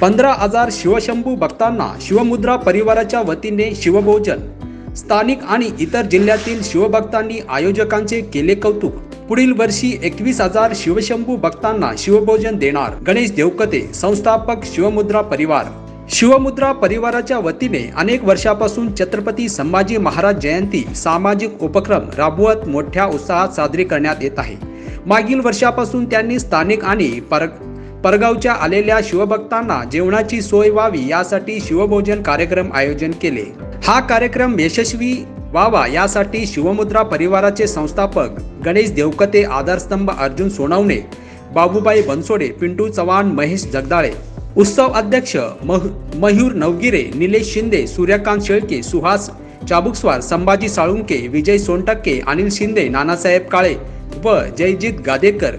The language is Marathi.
पंधरा हजार शिवशंभू भक्तांना शिवमुद्रा परिवाराच्या वतीने शिवभोजन. स्थानिक आणि इतर जिल्ह्यातील शिवभक्तांनी आयोजकांचे केले कौतुक. पुढील वर्षी एकवीस हजार शिवशंभू भक्तांना शिवभोजन देणार गणेश देवकते संस्थापक शिवमुद्रा परिवार. शिवमुद्रा परिवाराच्या वतीने अनेक वर्षापासून छत्रपती संभाजी महाराज जयंती सामाजिक उपक्रम राबवत मोठ्या उत्साहात साजरी करण्यात येत आहे. मागील वर्षापासून त्यांनी स्थानिक आणि पर परगावच्या आलेल्या शिवभक्तांना जेवणाची सोय व्हावी यासाठी शिवभोजन कार्यक्रम आयोजन केले. हा कार्यक्रम यशस्वी व्हावा यासाठी शिवमुद्रा परिवाराचे संस्थापक गणेश देवकते आधारस्तंभ अर्जुन सोनवणे बाबूबाई बनसोडे पिंटू चव्हाण महेश जगदाळे उत्सव अध्यक्ष मह मयूर नवगिरे निलेश शिंदे सूर्यकांत शेळके सुहास चाबुकस्वार संभाजी साळुंके विजय सोनटक्के अनिल शिंदे नानासाहेब काळे व जयजित गादेकर.